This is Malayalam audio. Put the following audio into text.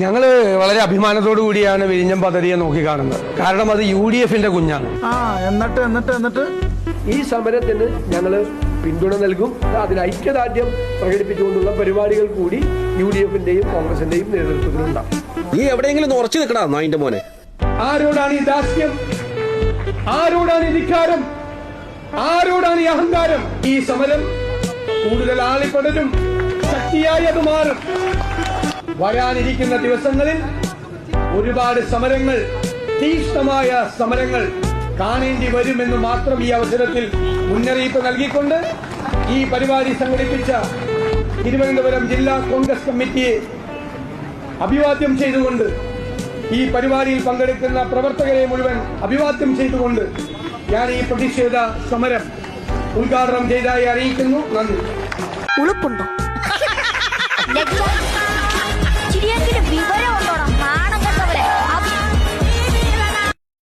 ഞങ്ങൾ വളരെ അഭിമാനത്തോടു കൂടിയാണ് വിഴിഞ്ഞം പദ്ധതിയെ നോക്കിക്കാണുന്നത്. കാരണം അത് യു ഡി എഫിന്റെ കുഞ്ഞാണ്. ആ എന്നിട്ട് എന്നിട്ട് എന്നിട്ട്? ഈ സമരത്തിന് ഞങ്ങൾ പിന്തുണ നൽകും. അതിന് ഐക്യദാർഢ്യം പ്രകടിപ്പിച്ചുകൊണ്ടുള്ള പരിപാടികൾ കൂടി യു ഡി എഫിന്റെയും കോൺഗ്രസിന്റെയും നേതൃത്വത്തിലുണ്ടാവും നീ എവിടെയെങ്കിലും ഉറച്ചു നിൽക്കടാ നായിന്റെ മോനെ? ആരോടാണ് ഈ ദാസ്യം? ആരോടാണ് ഈ ധിക്കാരം? ആരോടാണ് ഈ അഹങ്കാരം? ഈ സമരം കൂടുതൽ ആളിപ്പടരും ശക്തിയായി അത് മാറും. വരാനിരിക്കുന്ന ദിവസങ്ങളിൽ ഒരുപാട് സമരങ്ങൾ തീക്ഷ്ണമായ സമരങ്ങൾ കാണേണ്ടി വരുമെന്ന് മാത്രം ഈ അവസരത്തിൽ മുന്നറിയിപ്പ് നൽകിക്കൊണ്ട് ഈ പരിപാടി സംഘടിപ്പിച്ച തിരുവനന്തപുരം ജില്ലാ കോൺഗ്രസ് കമ്മിറ്റിയെ അഭിവാദ്യം ചെയ്തുകൊണ്ട് ഈ പരിപാടിയിൽ പങ്കെടുക്കുന്ന പ്രവർത്തകരെ മുഴുവൻ അഭിവാദ്യം ചെയ്തുകൊണ്ട് ഞാൻ ഈ പ്രതിഷേധ സമരം ഉദ്ഘാടനം ചെയ്തതായി അറിയിക്കുന്നു. നന്ദി. ഉളുപ്പുണ്ടോ?